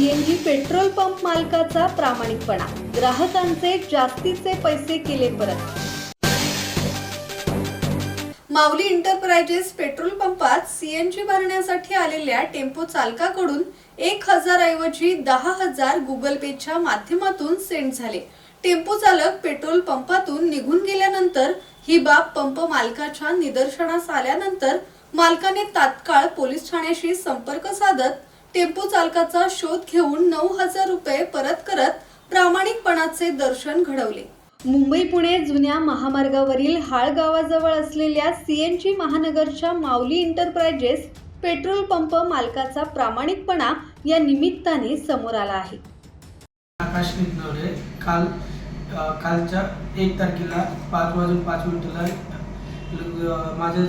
CNG petrol pump मालकाचा प्रामाणिकपणा. ग्राहकांचे जास्तीचे पैसे केले परत. माऊली इंटरप्राइजेस पेट्रोल पंपात सीएनजी भरण्यासाठी आलेल्या टेम्पो चालकाकडून एक हजार ऐवजी दहा हजार गुगल पेच्या माध्यमातून सेंड झाले. टेम्पो चालक पेट्रोल पंपातून निघून गेल्यानंतर ही बाब पंप मालकाच्या निदर्शनास आल्यानंतर मालकाने तात्काळ पोलीस ठाण्याशी संपर्क साधत टेम्पो चालकाचा शोध घेऊन नऊ हजार रुपये परत करत प्रामाणिकपणाचे दर्शन घडवले. मुंबई पुणे जुन्या महामार्गावरील हाळ गावाजवळ असलेल्या सीएनजी महानगरच्या माऊली इंटरप्राइजेस पेट्रोल पंप मालकाचा प्रामाणिकपणा या निमित्ताने समोर आला आहे. आकाश निघणारे काल कालच्या एक तारखेला पाच वाजून पाच मिनिटाला माझं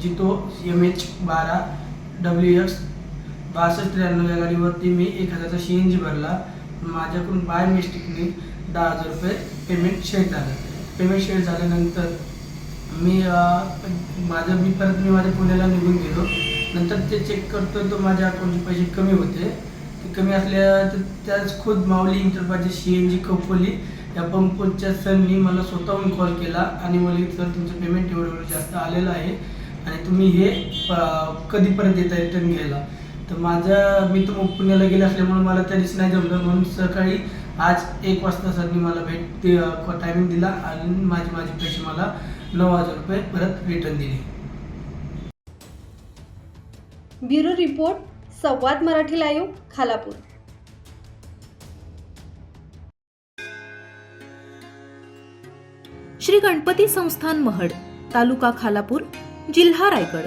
जितो एम एच बारा डब्ल्यू एक्स बासष्ट त्र्याण्णव या गाडीवरती मी एक हजारचा सी एन जी भरला. माझ्याकडून बाय मिस्टेकने दहा हजार रुपये पेमेंट शेअर झालं. पेमेंट शेड झाल्यानंतर मी माझं मी परत मी माझ्या पुण्याला निघून गेलो. नंतर ते चेक करतो तो माझ्या अकाउंटचे पैसे कमी होते. ते कमी असल्या तर त्याच खुद Mauli enterprises C N G company या पंपच्या सरनी मला स्वतःहून कॉल केला आणि मला सर तुमचं पेमेंट एवढं एवढं जास्त आलेलं आहे. आणि तुम्ही हे प- कधीपर्यंत येता रिटर्न घ्यायला? तर माझा मी तर मग पुण्याला गेले असल्यामुळे मला त्या दिवशी नाही जमलं. म्हणून सकाळी आज एक वाजता सरनी मला भेट ते टायमिंग दिला आणि माझे माझे पैसे मला नऊ हजार रुपये परत रिटर्न दिले. Bureau report Samvad Marathi live Khalapur. Shri Ganpati संस्थान महड तालुका खालापूर जिल्हा रायगड.